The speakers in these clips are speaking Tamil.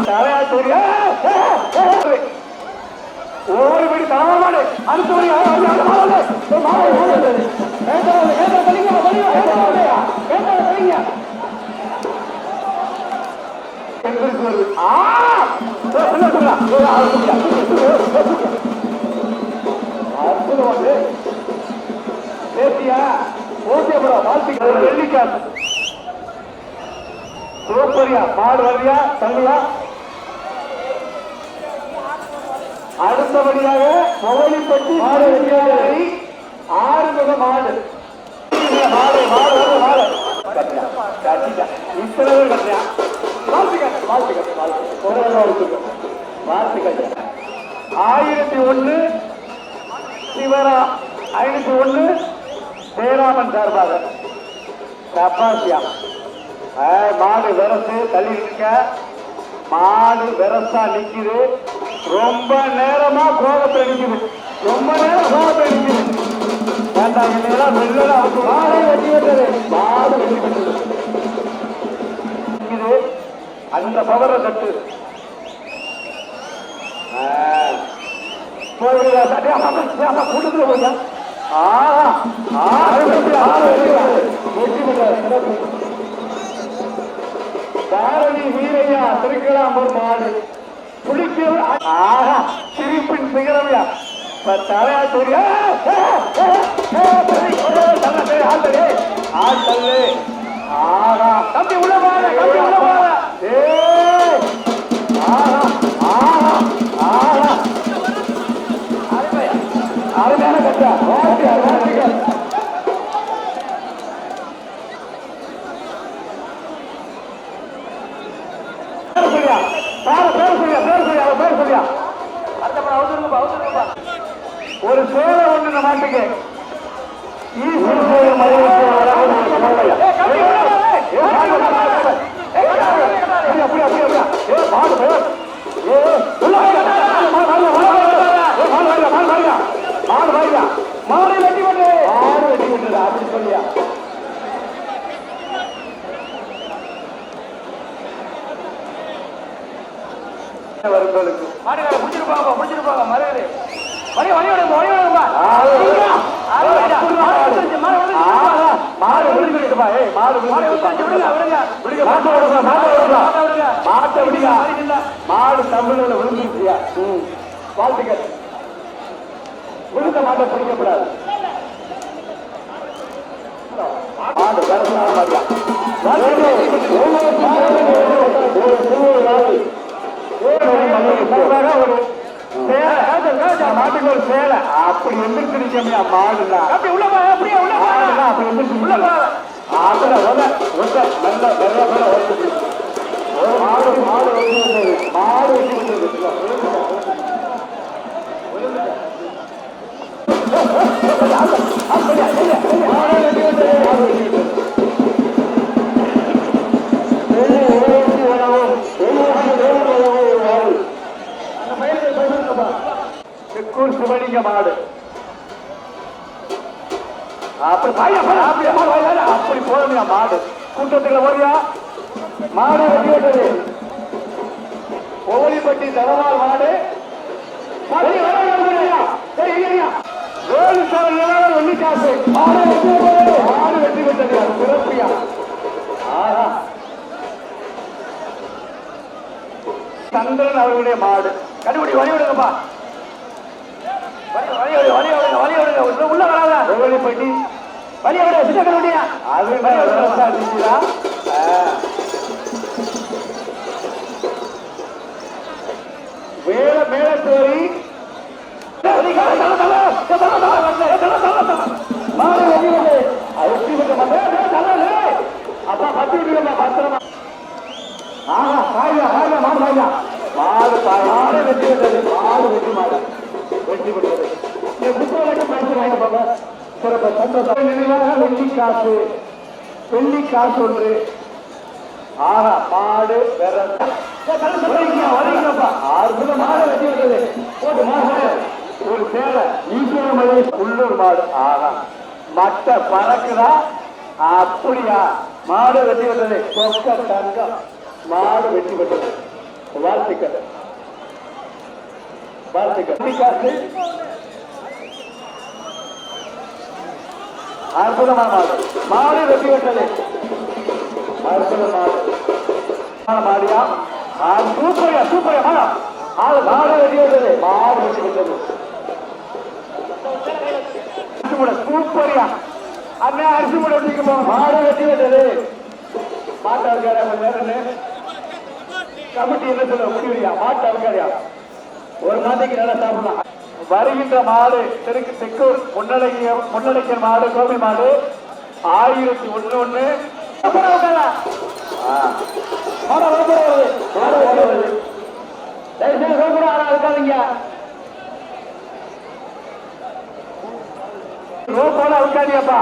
தலையா சூரிய ஓடிபடி தரமான அடுத்தபடி பேசியா ஓகேபுரா வாழ்த்துக்கள் வெள்ளிக்காசு சூப்பரியா மாடு வரியா தங்கலா அடுத்தபடியாக மொபைலிப்பட்டி மாடு வெற்றியாளரை ஆறுமுக மாடு. மாடு மாடு மாடு இத்தனை கட்டியா? வாழ்த்துக்கள் வாழ்த்துக்கள் வாழ்த்துக்கள். வாழ்த்துக்கள். ஆயிரத்தி ஒண்ணு சிவரா. ஐநூத்தி ஒண்ணு ஜெயராமன் சார்பாக. தப்பாசியா மாடு வெரசு தள்ளி நிற்க மாடு வெரசா நிக்குது. ரொம்ப நேரமா கோபத்துல நிக்குது. ரொம்ப நேரம் கோபத்துல நிக்குது. வேண்டாம் இல்லையா வெள்ளல மாடை வெட்டி விட்டது மாடு வெட்டி விட்டது நிக்குது. அந்த பவரை தட்டு. ஆ. போயிடுதா சட்டியா கூட்டத்துல போய் ஆ ஆறு வெட்டி ஆறு வெட்டி வெட்டி விட்டாரு பாரதி வீரையா திருக்கலாம்பூர் மாடு. புளிக்கு ஆஹா சிரிப்பின் சிகரமையா. தலையா சூரியா ஆஹா. தம்பி உள்ள போற தம்பி உள்ள போற ஏய் வருங்களுக்கு மாடுகார புடிச்சிருப்பாங்க புடிச்சிருப்பாங்க மறுபடி வழி வழி விடுங்க வழி விடுங்கப்பா மாடு விழுந்துருக்குப்பா ஏய் மாடு விடுங்க விடுங்க. விடுங்க விடுங்க மாட்டை விடுங்க. மாட்டை விடுங்க. மாட்டை விடுங்க. மாடு தமிழ்ல விழுந்துருச்சியா வாழ்த்துக்கள். விழுந்த மாட்டை பிடிக்கப்படாது மாடு கரசான மாதிரியா? மாட்டுக்கு ஒரு சேலை அப்படி எந்திரிச்சிருக்கா மாடுனா அப்படி உள்ள போ அப்படியே உள்ள மாடுனா அப்படி எந்திரிச்சு உள்ள போ அதுல உத நல்ல வெள்ள வெள்ள வந்து மாடு மாடு வந்து மாடு வந்து செக்கூர் சிவலிங்க மாடு. அப்படி பாயா அப்படி மாடு வாயில அப்படி போதுமையா மாடு. கூட்டத்துக்குள்ள ஓடியா? மாடு வெட்டி விட்டது. தரவால் மாடு. ஏழு சதவீதம் வெள்ளி காசு. மாடு வெட்டி மாடு வெட்டி விட்டது. அது சிறப்பியா? ஆஹா. சந்திரன் அவர்களுடைய மாடு. கண்டுபிடி வழி விடுங்கப்பா வழி வழி விடுங்க வழி விடுங்க வழி விடுங்க உள்ள வராத ஓலிப்பட்டி வழி விடுங்க சின்ன கண்டுபிடியா அது விவசாய செஞ்சுதா வேல மேலத்தோரி நினைவாக காசு வெள்ளி காசு ஒன்று ஆஹா மாடு வேற வரீங்கப்பா அற்புத மாடு வெட்டி விட்டது போட்டு மாடு ஒரு சேலை. ஈஸ்வர மலை உள்ளூர் மாடு. ஆஹா மட்டை பறக்குதா? அப்படியா? மாடு வெட்டி விட்டது சொக்க தங்கம். மாடு வெட்டி விட்டது வாழ்த்துக்கள். வாழ்த்துக்கள். அற்புதமான மாடு மாடு வெற்றி பெற்றது. அற்புதமான மாடியா ஆள் சூப்பரியா சூப்பரியா மாடா ஆள் மாடு வெற்றி பெற்றது. மாடு வெற்றி பெற்றது. சூப்பரியா. அண்ணன் அரிசி மூடை வெட்டிக்கு போங்க மாடு வெற்றி பெற்றது. மாட்டு கமிட்டி என்ன சொல்ல முடியலையா மாட்டு அழுக்காரியா ஒரு மாட்டுக்கு நல்லா சாப்பிடலாம். வருகின்ற மாடு தெற்கு தெற்கு முன்னடக்கிய முன்னடக்கிய மாடு கோவில் மாடு ஆயிரத்தி யாரும் இருக்காதீங்க ரோப்போட இருக்காதியாப்பா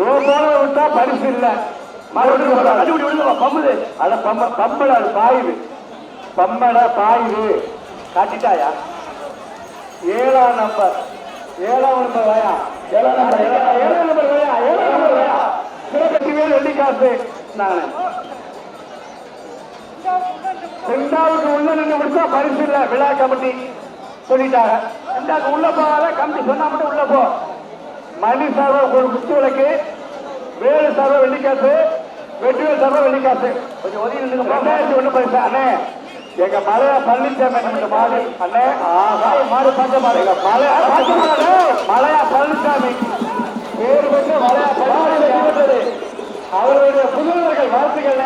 ரோப்போட விட்டா பரிசு இல்ல. பம்புது அத பம்ம பம்பட அது பாயுது. பம்பட பாயுது. காட்டிட்டாயா? ஏழாம் நம்பர். ஏழாம் நம்பர் வாயா. ஏழாம் நம்பர் ஏழாம் நம்பர் வாயா. ஏழாம் நம்பர் வாயா. சிவகட்டி வேல் வெள்ளி காசு நானே. ரெண்டாவுக்கு உள்ள நின்று கொடுத்தா பரிசு இல்ல. விழா கமிட்டி சொல்லிட்டாங்க. ரெண்டாவது உள்ள போகாத கமிட்டி சொன்னா மட்டும் உள்ள போ. மணி சார்பா ஒரு குத்து விளக்கு. வேறு சார்பா வெள்ளிக்காசு. வெற்றிவேல் சார்பா வெள்ளிக்காசு. கொஞ்சம் ஒதுங்கி நின்னுங்க ரெண்டாயிரத்தி ஒண்ணு பரிசு. அண்ணே. எங்க மலைய பழனிசாமி இந்த மாடு அண்ணே ஆஹா மாடு பஞ்ச மாடு எங்க மலையா பஞ்ச மாடு மலையா பழனிசாமி பேரு பெற்ற மலையா பழனிசாமி அவருடைய புதுவர்கள் வாழ்த்துக்கள்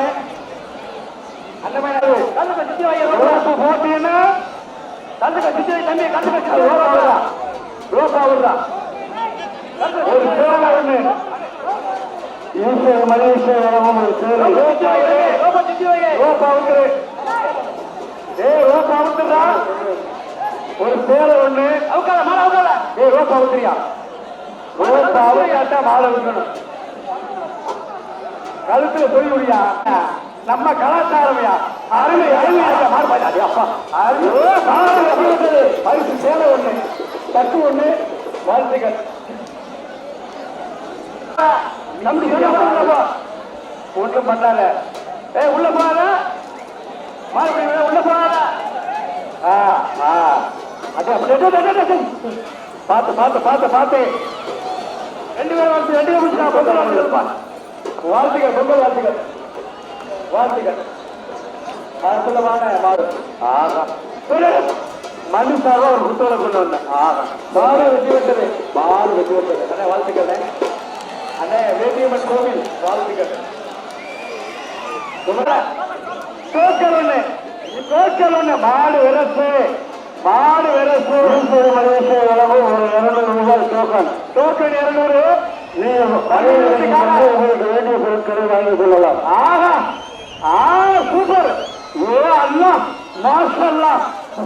அண்ணன் போட்டீங்கன்னா ரோபா விடுறா ஒரு சேலை ஒண்ணு ஈஸ்வர மலேஸ்வரம் ஒரு சேலை ஒரு சேலை ஒண்ணு. அவுக்காத மாலை அவுக்காத ஏய் ரோபா விட்டுறியா ரோபா அவுக்காட்டா மாலை விட்டுணும் கழுத்துல சொல்லி விடியா நம்ம கலாச்சாரம்யா? அருமை அருமை. மாறுபாடு அப்பா. அருமை. பரிசு சேலை ஒண்ணு தட்டு ஒண்ணு வாழ்த்துக்கள். நம்பி ஒன்றும் பண்ணாத. ஏ உள்ள போகாத பார்த்து பார்த்து பார்த்து பார்த்து ரெண்டு பேரும் வந்து ரெண்டு பேரும் முடிச்சுட்டா பொங்கல் வாழ்த்துக்கள் வாழ்த்துக்கள் பொங்கல் வாழ்த்துக்கள் வாழ்த்துக்கள் அற்புதமான மாடு ஆகா ஒரு ஒரு புத்தகம் கொண்டு வந்தேன் ஆகா வெற்றி பெற்றது வெற்றி பெற்றது அண்ணே வாழ்த்துக்கள் அண்ணே வேட்டியம்மன் கோவில் வாழ்த்துக்கள் தோக்கல் ஒண்ணு மாடு விரசு. மாடு விரசு. அளவு ஒரு இருநூறு ரூபாய் டோக்கன் டோக்கன் இருநூறு. உங்களுக்கு வேண்டிய பொருட்களை வாங்கிக் கொள்ளலாம். ஆஹா. ஆ சூப்பர். ஓ அல்லா. மாஷல்லா.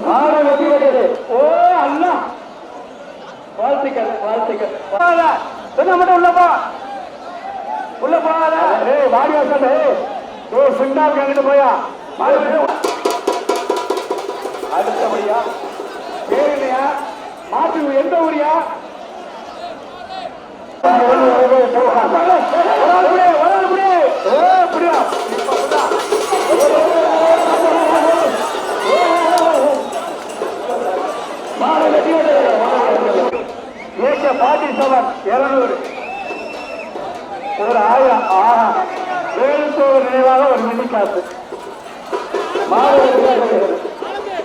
மாடு வெட்டி வருகிறது ஓ அல்லா. வாழ்த்துக்கள் வாழ்த்துக்கள். சொன்னா மட்டும் உள்ள போ. உள்ள போகாத. ஏய் வாடி வசந்த ஓ சிண்டாவுக்கு அங்கிட்டு போயா. அடுத்தபடியா பேர் இல்லையா மாட்டு எந்த ஊரியா? பாட்டி செவன் இருநூறு ஒரு ஆயிரம். ஆஹா. வேலுத்தோர் நினைவாக ஒரு மினி காசு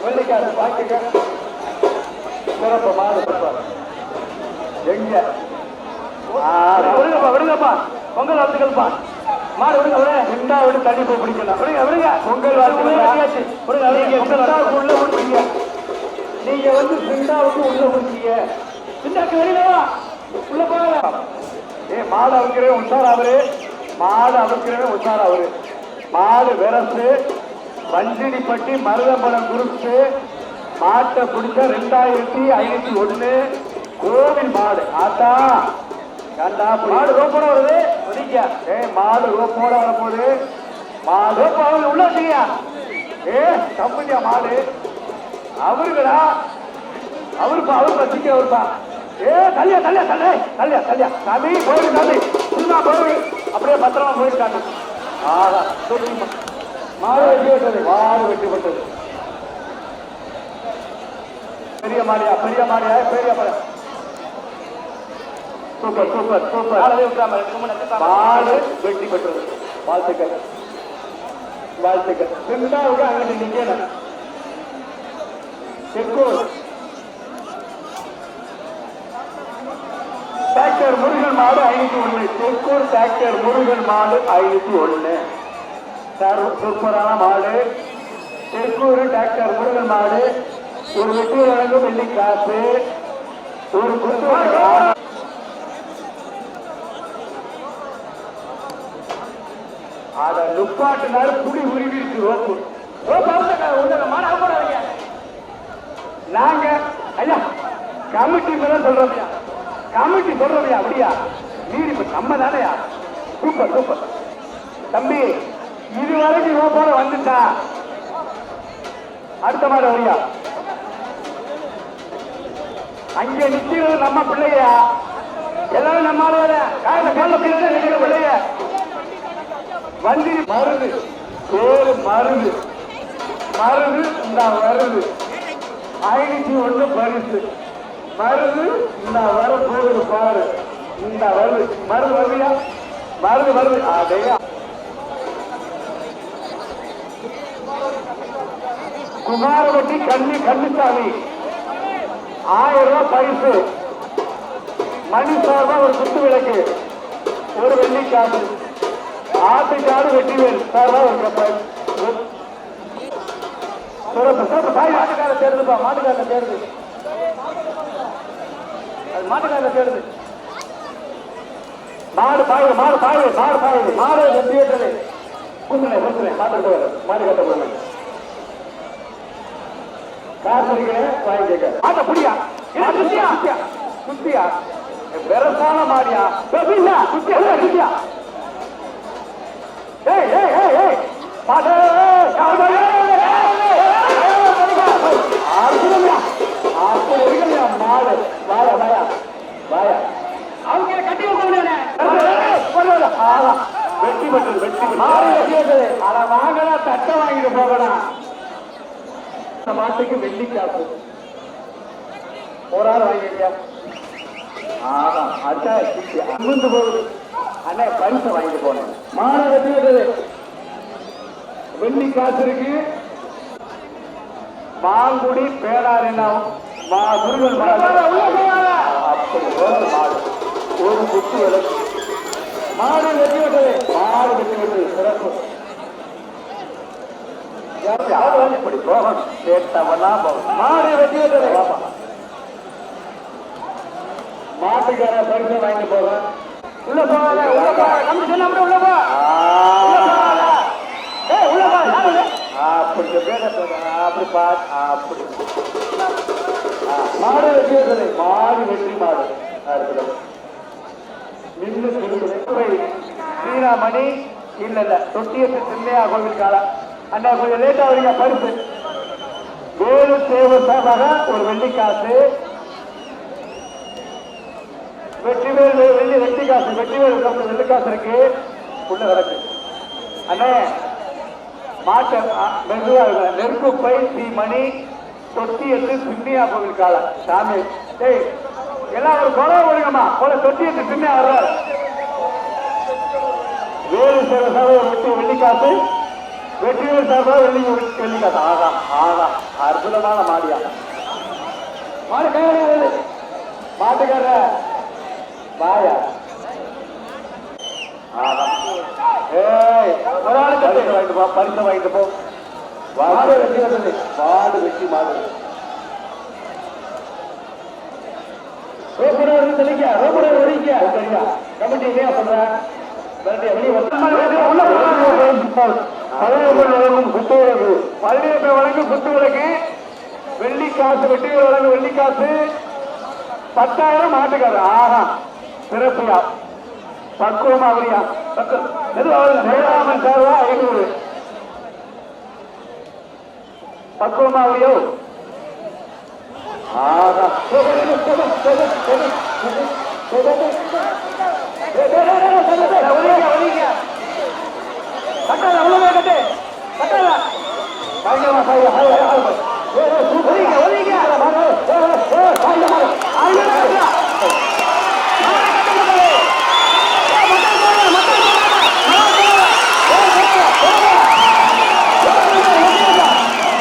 வெள்ளிக்காசு பாக்கிக்க சிறப்பு மாடு சிறப்பு. எங்க ஆ, விடுங்கப்பா விடுங்கப்பா பொங்கல் வாழ்த்துக்கள்ப்பா மாடு விடுங்க விடுங்க ரெண்டா விடு தண்ணி போய் பிடிக்கலாம் விடுங்க விடுங்க பொங்கல் வாழ்த்துக்கள் விடுங்க நீங்க சிண்டாவுக்கு உள்ள முடிச்சீங்க நீங்க வந்து சிண்டாவுக்கு உள்ள முடிச்சீங்க சிண்டாக்கு வெளியில வா. உள்ள போக ஏ மாடு அவுக்கிறவே உஷார் அவரு மாடு அவுக்கிறவே உஷார் அவரு மாடு விரசு வஞ்சினிப்பட்டி மருதம்பலம் குருத்து மாட்டை பிடிச்ச ரெண்டாயிரத்தி ஐநூத்தி ஒண்ணு கோவில் மாடு. ஆத்தா கண்டா மாடு ரோப்போட வருது. ஒதுங்க ஏ மாடு ரோப்போட வரப்போகுது மாடு அவங்க உள்ள வச்சுங்க ஏ தம்பியா மாடு? அவருங்கடா. அவருப்பா அவருப்பா சிக்க அவருப்பா. ஏ தள்ளியா தள்ளியா தள்ளே. தள்ளியா தள்ளியா. தம்பி போயிடு தம்பி சும்மா போயிடு அப்படியே பத்திரமா போயிருக்காங்க ஆஹா சொல்லுங்கம்மா மாடு பெற்றது மாடு பெற்றது பெரிய மாடியா பெரிய மாடியா பெரிய மாடியா சூப்பர் சூப்பர் சூப்பர். காலவே விட்டுறாம மாடு வெற்றி பெற்றது வாழ்த்துக்கள். வாழ்த்துக்கள். ரெண்டாவது அங்கிட்டு நிக்கணும் செக்கூர். டிராக்டர் முருகன் மாடு ஐநூத்தி ஒண்ணு. செக்கூர் டிராக்டர் முருகன் மாடு ஐநூத்தி ஒண்ணு. சார் சூப்பரான மாடு. திருக்கூர் டாக்டர் முருகன் மாடு. ஒரு வெற்றி வழங்கும் வெள்ளி காசு. ஒரு குத்து அத நுப்பாட்டினாரு புடி உருவிடுச்சு ரோப்பு. ரோப்பு மாட நாங்க ஐயா கமிட்டி மேல சொல்றோம்யா. கமிட்டி சொல்றோம்யா அப்படியா? நீர் இப்ப நம்ம தானையா? Super super. தம்பி இது வரைக்கும் இவன் போல வந்துட்டா. அடுத்த மாதிரி வரியா? அங்க நிக்கிறது நம்ம பிள்ளையா? எல்லாரும் நம்ம பிள்ளை நிக்கிற பிள்ளைய. வண்டி மருது. பேரு மருது. மருது இந்த வருது. ஐநூத்தி ஒண்ணு பரிசு. மருது இந்த வர போகுது பாரு. இந்த வருது. மருது வருவியா மருது வருது. அதையா குமாரவட்டி கண்ணி கண்ணுசாமி ஆயிரம் ரூபாய் பரிசு. மணி சார்பா ஒரு குத்து விளக்கு. ஒரு வெள்ளிக்காசு ஆட்டுக்காடு வெட்டிவேல் சார்பா ஒரு கப்பல் சிறப்பு சிறப்பு. தாய் மாட்டுக்கார தேடுதுப்பா மாட்டுக்கார தேடுது. அது மாட்டுக்கார தேடுது. மாடு பாயுது மாடு பாயுது மாடு பாயுது மாடு வெற்றி ஏற்றது குந்துனே குந்துனே மாட்டு போகிற மாடு கட்ட போகிறேன் மாட்ட புடியா குத்தியா குத்தியா வெரசான மாடியா குத்தியா குத்தியா ஏய் ஏய் ஏய் ஏய் மாடு வாயா வாயா வாயா அவங்க கட்டி வைக்கணும் வெட்டி பட்டது வெட்டி மாடு வெட்டி வச்சது அத வாங்கடா தட்டை வாங்கிட்டு போகணும் இந்த மாட்டுக்கு வெள்ளி காசு ஒரு ஆள் வாங்கிக்க ஆமா அட்டா அமுந்து போகுது. அண்ணே பரிசை வாங்கிட்டு போனேன். வச்சது வெள்ளி காசு இருக்கு. மாங்குடி பேடார் என்ன? மா முருகன் அப்படி மாடு. ஒரு குத்து விளக்கு. மாடு வெட்டி விட்டது மாடு வெட்டி விட்டது சிறப்பு. இப்படி போகணும் கேட்டவனா போகணும் மாடு வெட்டி மாட்டுக்கார பரிசு வாங்கி போவேன் உள்ள போகாத உள்ள போகாத நம்ம சொன்ன உள்ள போ உள்ள போ அப்படி அப்படி பா அப்படி மாடு வெற்றி விட்டது மாடு வெற்றி மாடு நின்று ஸ்ரீராமணி இல்ல இல்ல தொட்டியத்து சின்னையா கோவில் காலம் அண்ணா கொஞ்சம் லேட்டா வரீங்க பருப்பு. வேலு தேவ சார்பாக ஒரு வெள்ளிக்காசு. வெற்றிவேல் வெள்ளி வெள்ளி காசு வெற்றிவேல் காசு வெள்ளி காசு இருக்கு. உள்ள கிடக்கு. அண்ணே மாட்ட மெதுவா இருங்க. நெருக்குப்பை ஸ்ரீ மணி தொட்டி என்று சின்னியா கோவில் காலம் சாமி. டேய் எல்லாம் ஒரு கொலை கொடுங்கம்மா கொலை தொட்டி என்று சின்னியா வர்றாரு. வேறு சில சார்பா வெட்டி வெள்ளிக்காசு. வெற்றிவேல் சார்பா வெள்ளி வெள்ளிக்காசு ஆகா ஆகா அற்புதமான மாடியா மாடு கையாளு மாட்டுக்கார வாயா ஆகா ஏய் ஒரு ஆள் பரிசு வாங்கிட்டு போ பரிசு வாங்கிட்டு போ மாடு வெட்டி வந்தது மாடு வெட்டி மாடு ரோபடா இருந்து தெளிக்க ரோபடா ஒழிக்க சரியா கமிட்டி இல்லையா சொல்ற பதினேழு வழங்கும் குத்து விளக்கு. வெள்ளி காசு வெட்டி வழங்கும் வெள்ளி காசு. பத்தாயிரம் மாட்டுக்காரு ஆஹா சிறப்புயா. பக்குவமா அவரியா ஜெயராமன் சார்வா? ஐநூறு. பக்குவமா அவரியோ ஆஹா. ஒதுங்க. கட்டாத, போய் கட்டு. ஏய் ஒதுங்க ஒதுங்க மாடு ஏய் ஏய் ஏய் சாய் மாடு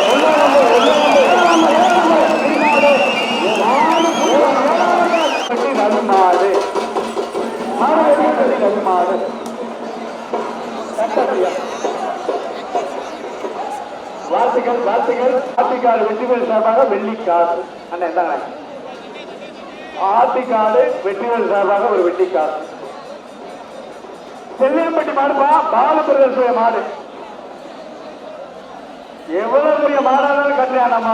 ஐயோ மாடு மாடு மாடு வாழ்த்துக்கள் வாழ்த்துக்கள் ஆத்திக்காடு வெற்றிவேல் சார்பாக வெள்ளி காசு அண்ணா இந்தாங்க ஆத்திக்காடு வெற்றிகள் சார்பாக ஒரு வெட்டி காசு செல்லியம்பட்டி மாடுப்பா பாலபிரதேச மாடு. எவ்வளவு பெரிய மாடானாலும் கட்டுறான் நம்ம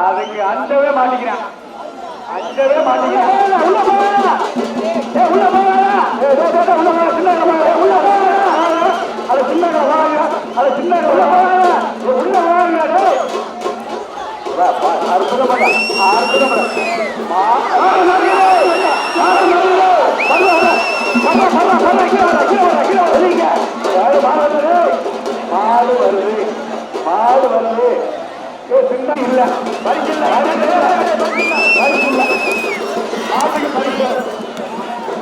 அதுக்கு அஞ்சவே மாட்டிக்கிறான். அஞ்சவே மாட்டிக்கிறான். உள்ள உள்ள உள்ள சின்ன உள்ள அது சின்ன அது சின்ன உள்ள உள்ள வா, மாடு வருது? மாடு வருது சின்ன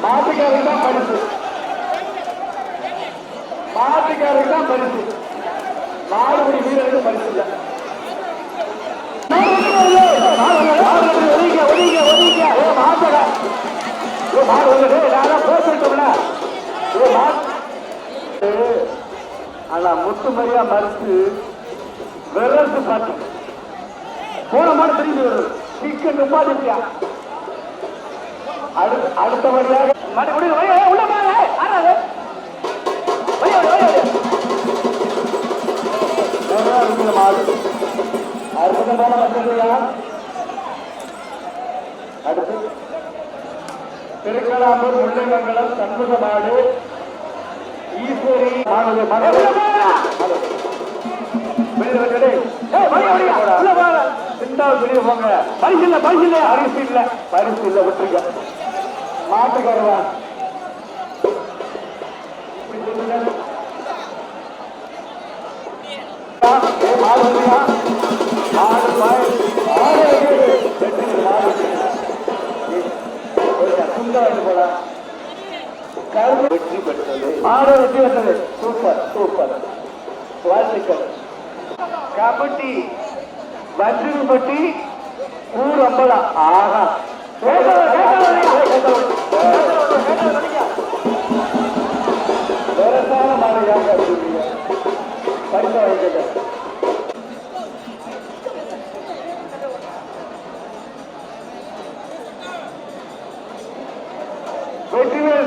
மாட்டுக்கு பரிசு தான் பரிசு மாட்டுக்காரருக்கு தான் பரிசு மாடுபடி பரிசு ஒதுங்க ஒதுங்க ஒதுங்க ஏ மாட்டல ஏ மாடு வந்து நான் பேசிட்டோம்ல ஏ மாட்டு ஆனா முத்து மரியா மறுத்து விரல்ட்டு பார்த்து. போன மாதிரி தெரிஞ்சு வரும் சிக்கன் நிப்பாட்டியா அடுத்த அடுத்தபடியாக மாடி முடிவு உள்ள பாருங்க ஆறாது. மாடு அற்புதமான வசதியா? அடுத்து. திருக்கலாம்பூர் முள்ளைமங்கலம் சண்முக மாடு ஈஸ்வரி போங்க. பரிசு இல்ல, பரிசு இல்ல. பரிசு இல்ல. பரிசு இல்ல? மாடு. வெற்றி பெற்றது மாடு வெற்றி பெற்றது சூப்பர் சூப்பர் வாழ்த்துக்கள் கபடி வஞ்சிரிப்பட்டி ஊர் அம்பலா ஆஹா விவசாய மாடுயாக பரிசு வாங்கிக்க வெற்றிவேல்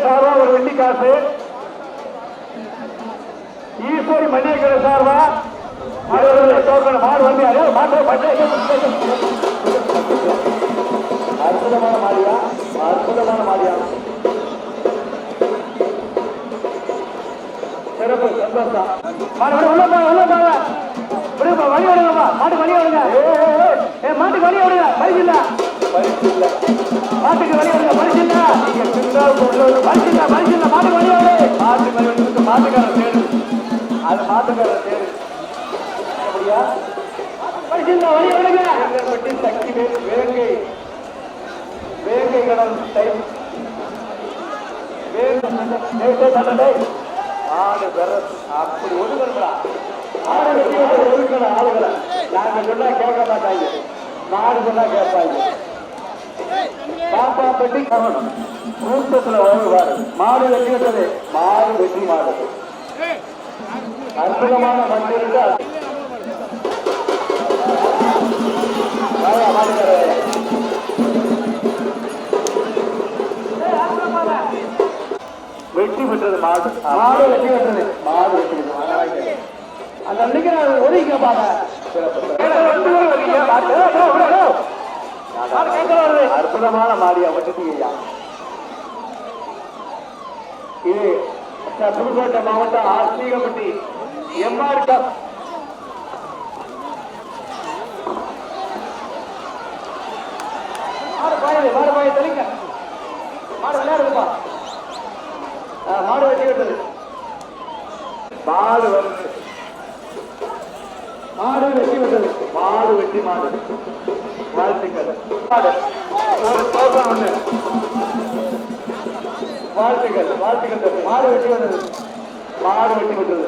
சார்பா ஒரு வெள்ளி காசு. ஈஸ்வரி மணியக்கரை சார்பா. மாடு வருது, மாடு அதே மாட்டு அற்புதமான மாடியா? அற்புதமான மாடியா? சிறப்பு சந்தோஷம். மாடு விடு, உள்ள போங்க வழி விடுங்கப்பா மாட்டு வழி விடுங்க ஏ மாட்டுக்கு வழி விடுங்க பரிசு இல்ல. மாட்டுக்கு வழி பரிசு இல்ல பரிசு இல்ல மாட்டுக்கு வழி விடு மாட்டுக்கு வழி விடுறது மாட்டுக்காரர் தேடு. அது மாட்டுக்காரர் தேடு. அப்படியா? இல்ல வழி விடுங்க பட்டி சக்தி வேங்கை. வேங்கை கடல் டைம் ஆடு வெரஸ் அப்படி ஒதுக்கணுங்களா ஆடு ஒதுக்கணும் ஆளுகளை நாங்க சொன்னா கேட்க மாட்டாங்க. நாடு சொன்னா கேட்பாங்க. பாப்பா பெட்டி கவனம். கூட்டத்துல ஓடுவாரு மாடு வெட்டி விட்டது. மாடு வெட்டி மாடு அற்புதமான மண் இருக்கு. வெற்றி பெற்றது மாடு. மாடு வெற்றி பெற்றது மாடு வெற்றி பெற்றது அந்த நினைக்கிற ஒதுங்க பாருங்க அற்புதமான மாடியா வச்சுட்டீங்க இது புதுக்கோட்டை மாவட்டம் ஆஸ்திகப்பட்டி எம்ஆர் கப் மாடு வெட்டி விட்டது மாடு வருது. மாடு வெட்டி வந்தது. மாடு வெட்டி மாடு. வாழ்த்துக்கள். வாழ்த்துக்கள். வாழ்த்துக்கள். மாடு வெட்டி வந்தது. மாடு வெட்டி வந்தது.